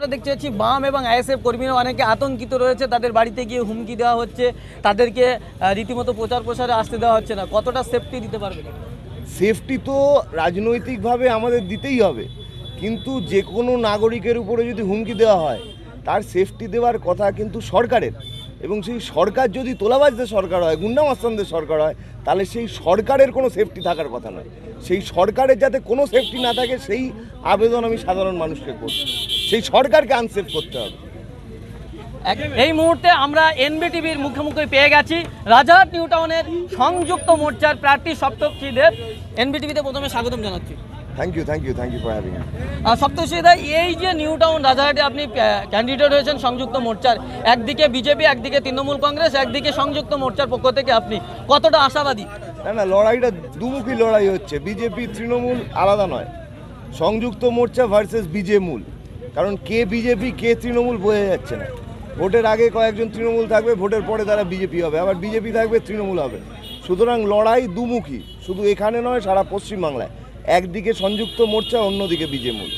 আমরা দেখতে পাচ্ছি বাম এবং আইএসএফ কর্মীরা অনেকে আতঙ্কিত রয়েছে, তাদের বাড়িতে গিয়ে হুমকি দেওয়া হচ্ছে, তাদেরকে রীতিমতো প্রচার প্রসারে আসতে দেওয়া হচ্ছে না। কতটা সেফটি দিতে পারবে? সেফটি তো রাজনৈতিকভাবে আমাদের দিতেই হবে। কিন্তু যে কোনো নাগরিকের উপরে যদি হুমকি দেওয়া হয়, তার সেফটি দেওয়ার কথা কিন্তু সরকারের। এবং সেই সরকার যদি তোলাবাজদের সরকার হয় গুন্ডা মাস্তানদের সরকার হয়, তাহলে সেই সরকারের কোনো সেফটি থাকার কথা নয়। সেই সরকারের যাতে কোনো সেফটি না থাকে, সেই আবেদন আমি সাধারণ মানুষকে করছি সেই সরকারকে আনসেফ করতে হবে। এই মুহূর্তে আমরা এনবিটিভির মুখোমুখি পেয়ে গেছি। রাজারহাট নিউ টাউনের সংযুক্ত মোর্চার প্রার্থী সপ্তর্ষি দেব, এনবিটিভিতে প্রথমে স্বাগতম জানাচ্ছি। Thank you thank you thank you for having uh, Saptarshi দা এই যে নিউ টাউন রাজাহাটে আপনি ক্যান্ডিডেট হয়েছেন সংযুক্ত মোর্চার। একদিকে বিজেপি একদিকে তৃণমূল কংগ্রেস একদিকে সংযুক্ত মোর্চার পক্ষ থেকে আপনি। কতটা আশাবাদী? না না লড়াইটা দুমুখী লড়াই হচ্ছে। বিজেপি তৃণমূল আলাদা নয়। সংযুক্ত মোর্চা ভার্সেস বিজেমূল। কারণ কে বিজেপি কে তৃণমূল বোঝা যাচ্ছে না। ভোটের আগে কয়েকজন তৃণমূল থাকবে ভোটের পরে তারা বিজেপি হবে। আবার বিজেপি থাকবে তৃণমূল হবে। সুতরাং লড়াই দুমুখী। শুধু এখানে নয় সারা পশ্চিমবাংলায়। একদিকে সংযুক্ত মোর্চা অন্যদিকে বিজেমূল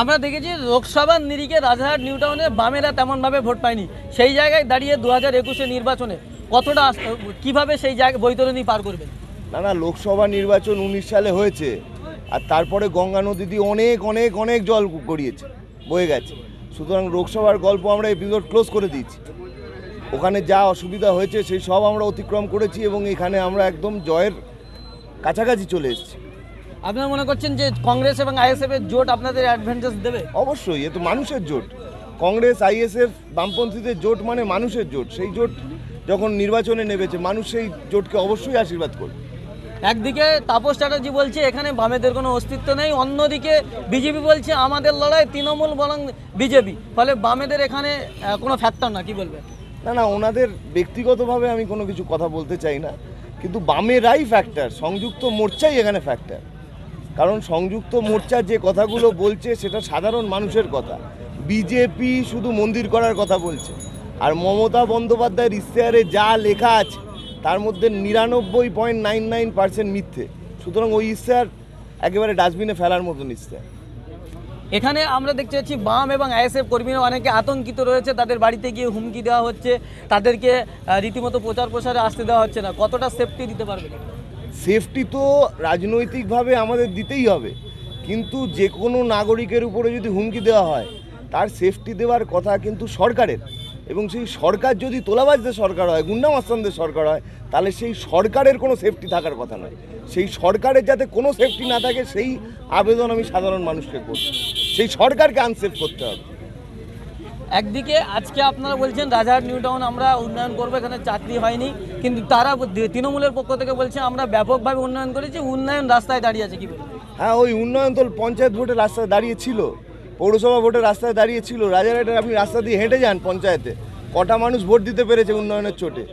আমরা দেখেছি লোকসভার নিরিখে রাজারহাট নিউ টাউনে বামেরা তেমনভাবে ভোট পায়নি। সেই জায়গায় দাঁড়িয়ে দু হাজার একুশে নির্বাচনে কতটা কীভাবে সেই জায়গা বৈতরণী পার করবেন? না না লোকসভা নির্বাচন উনিশ সালে হয়েছে আর তারপরে গঙ্গা নদী দিয়ে অনেক অনেক অনেক জল গড়িয়েছে বয়ে গেছে। সুতরাং লোকসভার গল্প আমরা এপিসোড ক্লোজ করে দিয়েছি। ওখানে যা অসুবিধা হয়েছে সেই সব আমরা অতিক্রম করেছি এবং এখানে আমরা একদম জয়ের কাছাকাছি চলে এসেছি। আপনারা মনে করছেন যে কংগ্রেস এবং আইএসএফ এর জোট আপনাদের অ্যাডভান্টেজ দেবে? অবশ্যই এ তো মানুষের জোট। কংগ্রেস আইএসএফ বামপন্থীদের জোট মানে মানুষের জোট। সেই জোট যখন নির্বাচনে নেমেছে মানুষ সেই জোটকে অবশ্যই আশীর্বাদ করবে। একদিকে তাপস চ্যাটার্জি বলছে এখানে বামেদের কোনো অস্তিত্ব নেই। অন্যদিকে বিজেপি বলছে আমাদের লড়াই তৃণমূল বরং বিজেপি। ফলে বামেদের এখানে কোনো ফ্যাক্টর না কি বলবে না না ওনাদের ব্যক্তিগতভাবে আমি কোনো কিছু কথা বলতে চাই না। কিন্তু বামেরাই ফ্যাক্টর সংযুক্ত মোর্চাই এখানে ফ্যাক্টর কারণ সংযুক্ত মোর্চা যে কথাগুলো বলছে সেটা সাধারণ মানুষের কথা। বিজেপি শুধু মন্দির করার কথা বলছে। আর মমতা বন্দ্যোপাধ্যায়ের ইশতেহারে যা লেখা আছে, তার মধ্যে নিরানব্বই পয়েন্ট নাইন নাইন পার্সেন্ট মিথ্যে। সুতরাং ওই ইশতেহার একেবারে ডাস্টবিনে ফেলার মতন ইশতেহার। এখানে আমরা দেখতে পাচ্ছি বাম এবং আইএসএফ কর্মীরা অনেকে আতঙ্কিত রয়েছে, তাদের বাড়িতে গিয়ে হুমকি দেওয়া হচ্ছে, তাদেরকে রীতিমতো প্রচার প্রসারে আসতে দেওয়া হচ্ছে না। কতটা সেফটি দিতে পারবে? সেফটি তো রাজনৈতিকভাবে আমাদের দিতেই হবে। কিন্তু যে কোনো নাগরিকের উপরে যদি হুমকি দেওয়া হয়, তার সেফটি দেওয়ার কথা কিন্তু সরকারের। এবং সেই সরকার যদি তোলাবাজদের সরকার হয় গুন্ডা মাস্তানদের সরকার হয়, তাহলে সেই সরকারের কোনো সেফটি থাকার কথা নয়। সেই সরকারের যাতে কোনো সেফটি না থাকে, সেই আবেদন আমি সাধারণ মানুষকে করছি। সেই সরকারকে আনসেফ করতে হবে। একদিকে আজকে আপনারা বলছেন রাজারহাট নিউ টাউন আমরা উন্নয়ন করব, এখানে চাকরি হয়নি, কিন্তু তারা তৃণমূলের পক্ষ থেকে বলছে আমরা ব্যাপকভাবে উন্নয়ন করেছি, উন্নয়ন রাস্তায় দাঁড়িয়ে আছে, কি হ্যাঁ ওই উন্নয়ন তো পঞ্চায়েত ভোটের রাস্তায় দাঁড়িয়ে ছিল, পৌরসভা ভোটের রাস্তায় দাঁড়িয়ে ছিল রাজারহাটের আপনি রাস্তা দিয়ে হেঁটে যান পঞ্চায়েতে, কটা মানুষ ভোট দিতে পেরেছে উন্নয়নের চোটে,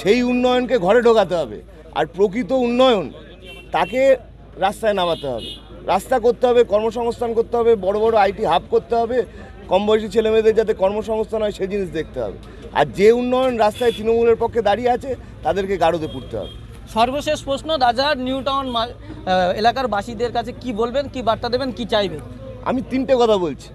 সেই উন্নয়নকে ঘরে ঢোকাতে হবে, আর প্রকৃত উন্নয়ন তাকে রাস্তায় নামাতে হবে, রাস্তা করতে হবে, কর্মসংস্থান করতে হবে, বড় বড় আইটি হাব করতে হবে কম বয়সী ছেলেমেয়েদের যাতে কর্মসংস্থান হয় সেই জিনিস দেখতে হবে। আর যে উন্নয়ন রাস্তায় তৃণমূলের পক্ষে দাঁড়িয়ে আছে তাদেরকে গাড়োতে পুড়তে হবে। সর্বশেষ প্রশ্ন রাজারহাট নিউ টাউন এলাকার বাসীদের কাছে কি বলবেন কি বার্তা দেবেন কি চাইবেন? আমি তিনটে কথা বলছি।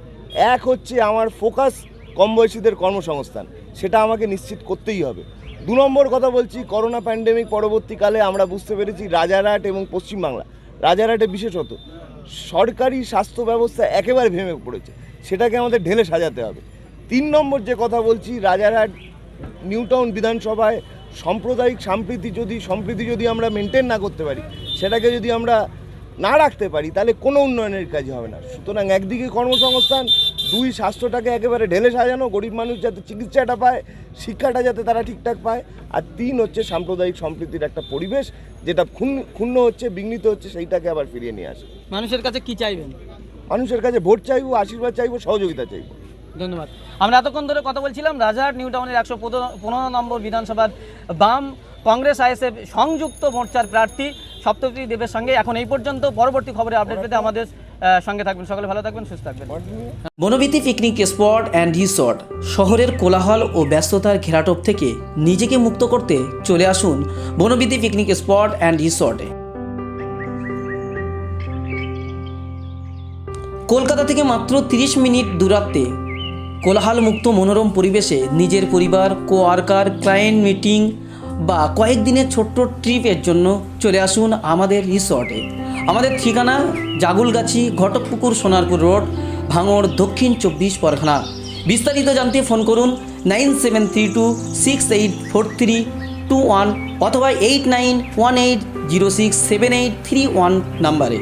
এক হচ্ছে আমার ফোকাস কম বয়সীদের কর্মসংস্থান সেটা আমাকে নিশ্চিত করতেই হবে। দু নম্বর কথা বলছি করোনা প্যান্ডেমিক পরবর্তীকালে আমরা বুঝতে পেরেছি রাজারহাট এবং পশ্চিমবাংলা রাজারহাটে বিশেষত। সরকারি স্বাস্থ্য ব্যবস্থা একেবারে ভেঙে পড়েছে। সেটাকে আমাদের ঢেলে সাজাতে হবে। তিন নম্বর যে কথা বলছি রাজারহাট নিউটাউন বিধানসভায় সাম্প্রদায়িক সম্প্রীতি যদি সম্প্রীতি যদি আমরা মেনটেন না করতে পারি, সেটাকে যদি আমরা না রাখতে পারি, তাহলে কোনো উন্নয়নের কাজ হবে না। সুতরাং একদিকে কর্মসংস্থান দুই স্বাস্থ্যটাকে একেবারে ঢেলে সাজানো গরিব মানুষ যাতে চিকিৎসাটা পায় শিক্ষাটা যাতে তারা ঠিকঠাক পায়। আর তিন হচ্ছে সাম্প্রদায়িক সম্প্রীতির একটা পরিবেশ যেটা ক্ষুণ্ণ হচ্ছে বিঘ্নিত হচ্ছে সেইটাকে আবার ফিরিয়ে নিয়ে আসে মানুষের কাছে কি চাইবেন? মানুষের কাছে ভোট চাইব আশীর্বাদ চাইব সহযোগিতা চাইব। ধন্যবাদ। আমরা এতক্ষণ ধরে কথা বলছিলাম রাজারহাট নিউ টাউনের একশো পনেরো নম্বর বিধানসভার বাম কংগ্রেস আইএসএফ সংযুক্ত মোর্চার প্রার্থী সপ্তপতি দেবের সঙ্গে। এখন এই পর্যন্ত পরবর্তী খবরে আপডেট পেতে আমাদের সঙ্গে থাকবেন। সকলে ভালো থাকবেন, সুস্থ থাকবেন। Bonbithi picnic spot and resort, শহরের কোলাহল ও ব্যস্ততার ঘেরাটোপ থেকে নিজেকে মুক্ত করতে চলে আসুন বনবিতি পিকনিক স্পট অ্যান্ড রিসর্টে। কলকাতা থেকে মাত্র 30 মিনিট দূরত্বে কোলাহলমুক্ত মনোরম পরিবেশে নিজের পরিবার কো ওয়ার্কার ক্লায়েন্ট মিটিং বা কয়েকদিনের ছোট্ট ট্রিপের জন্য চলে আসুন আমাদের রিসর্টে। আমাদের ঠিকানা জাগুলগাছি, ঘটকপুকুর, সোনারপুর রোড, ভাঙড়, দক্ষিণ চব্বিশ পরগনা। বিস্তারিত জানতে ফোন করুন nine seven three two six eight four three two one অথবা eight nine one eight zero six seven eight three one নাম্বারে।